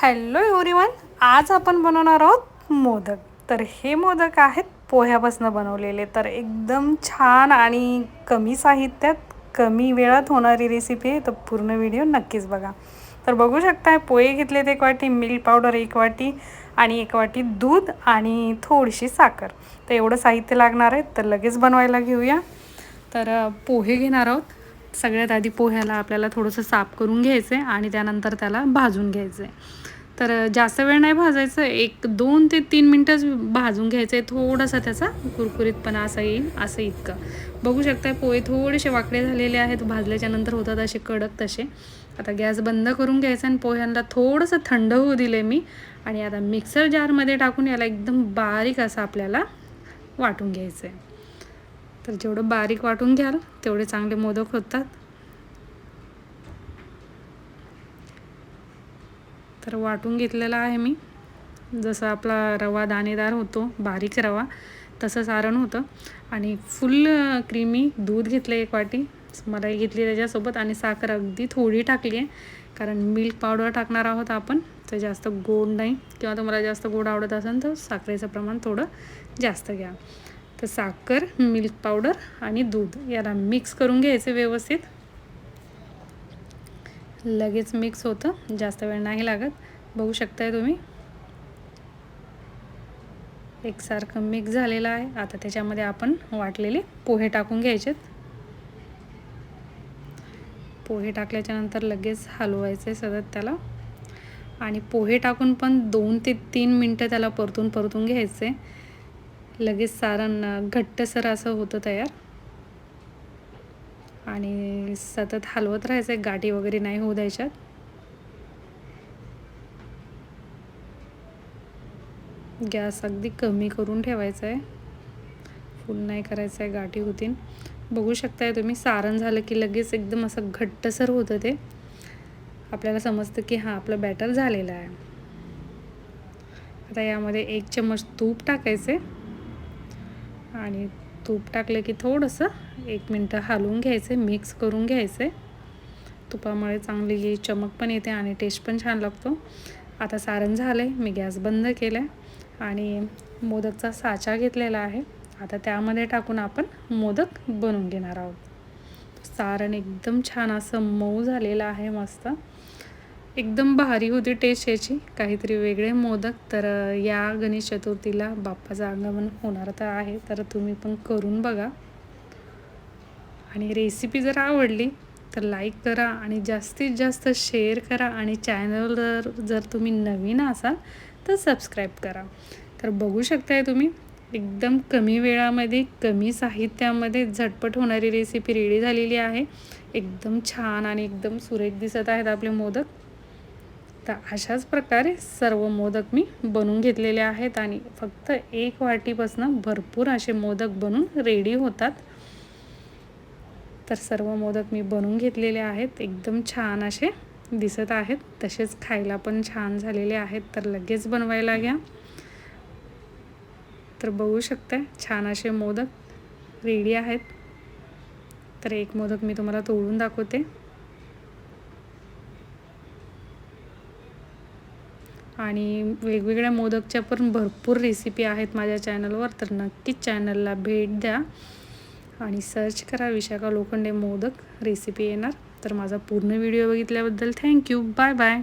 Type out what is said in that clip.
Hello everyone आज आपण बनवणार आहोत मोदक. तर हे मोदक आहेत पोह्यापासून बनवलेले. तर एकदम छान आणि कमी साहित्यात कमी वेळात होणारी रेसिपी आहे. तर पूर्ण व्हिडिओ नक्कीच बघा. तर बघू शकताय पोहे घेतलेत एक वाटी मिल्क पावडर एक वाटी आणि एक वाटी दूध आणि थोडीशी साखर. तर एवढं साहित्य लागणार आहे तर लगेच बनवायला घेऊया. तर पोहे घेणार आहोत. सगळ्यात आधी पोह्याला आपल्याला थोडंसं साफ करून घ्यायचं आहे आणि त्यानंतर त्याला भाजून घ्यायचं आहे. तर जास्त वेळ नाही भाजायचं. एक दोन ते तीन मिनटंच भाजून घ्यायचं आहे. थोडासा त्याचा कुरकुरीतपणा असा येईल असं इतकं. बघू शकताय पोहे थोडेसे वाकडे झालेले आहेत. भाजल्याच्या नंतर होतात असे कडक तसे. आता गॅस बंद करून घ्यायचा आणि पोह्यांना थोडंसं थंड होऊ दिले मी. आणि आता मिक्सर जारमध्ये टाकून याला एकदम बारीक असं आपल्याला वाटून घ्यायचं आहे. तर जेवढं बारीक वाटून घ्याल तेवढे चांगले मोदक होतात. तर वाटून घेतलेला आहे मी. जसं आपला रवा दाणेदार होतो बारीक रवा तसं सारण होतं. आणि फुल क्रीमी दूध घेतलं एक वाटी. मलाई घेतली त्याच्यासोबत आणि साखर अगदी थोडी टाकली आहे. कारण मिल्क पावडर टाकणार आहोत आपण तर जास्त गोड नाही. किंवा तुम्हाला जास्त गोड आवडत असेल तर साखरेचं प्रमाण थोडं जास्त घ्या. तर साखर मिल्क पावडर आणि दूध याला मिक्स करून घ्यायचे व्यवस्थित. लगेच मिक्स होतं जास्त वेळ नाही लागत. बघू शकताय तुम्ही. एकसारखं मिक्स झालेलं आहे. आता त्याच्यामध्ये आपण वाटलेले पोहे टाकून घ्यायचेत. पोहे टाकल्याच्यानंतर लगेच हलवायचे सतत त्याला. आणि पोहे टाकून पण दोन ते तीन मिनटं त्याला परतून परतून घ्यायचे लगेच सारण घट्टसर असं होतं तयार. आणि सतत हलवत राहायचं आहे गाठी वगैरे नाही होऊ द्यायच्यात. गॅस अगदी कमी करून ठेवायचा आहे फुल नाही करायचं आहे गाठी होतीन. बघू शकताय तुम्ही सारण झालं की लगेच एकदम असं घट्टसर होतं ते. आपल्याला समजतं की हां आपलं बॅटर झालेलं आहे. आता यामध्ये एक चम्मच तूप टाकायचे आणि तूप टाकलं की थोडंसं एक मिनटं हलवून घ्यायचे मिक्स करून घ्यायचे. तुपामुळे चांगली चमक पण येते आणि टेस्ट पण छान लागतो. आता सारण झालं आहे मी गॅस बंद केला आहे आणि मोदकचा साचा घेतलेला आहे. आता त्यामध्ये टाकून आपण मोदक बनवून घेणार आहोत. सारण एकदम छान असं मऊ झालेलं आहे मस्त. एकदम भारी होती टेस्ट याची काहीतरी वेगळे मोदक तर या गणेश चतुर्थीला बाप्पाचं आगमन होणार तर आहे तर तुम्ही पण करून बघा. आणि रेसिपी जर आवडली तर लाईक करा आणि जास्तीत जास्त शेअर करा आणि चॅनलवर जर तुम्ही नवीन असाल तर सबस्क्राईब करा. तर बघू शकताय तुम्ही एकदम कमी वेळामध्ये कमी साहित्यामध्ये झटपट होणारी रेसिपी रेडी झालेली आहे. एकदम छान आणि एकदम सुरेख दिसत आहेत आपले मोदक. तर अशाच प्रकारे सर्व मोदक मी बनवून घेतलेले आहेत आणि फक्त एक वाटीपासून भरपूर असे मोदक बनून रेडी होतात. तर सर्व मोदक मी बनवून घेतलेले आहेत. एकदम छान असे दिसत आहेत. तसेच खायला पण छान झालेले आहेत. तर लगेच बनवायला घ्या. तर बघू शकता छान असे मोदक रेडी आहेत. तर एक मोदक मी तुम्हाला तोडून दाखवते. आणि वेगवेगळ्या मोदकच्या पण भरपूर रेसिपी आहेत माझ्या चॅनलवर तर नक्कीच चॅनलला भेट द्या. आणि सर्च करा विशाखा लोखंडे मोदक रेसिपी येणार. तर माझा पूर्ण व्हिडिओ बघितल्याबद्दल थँक्यू बाय बाय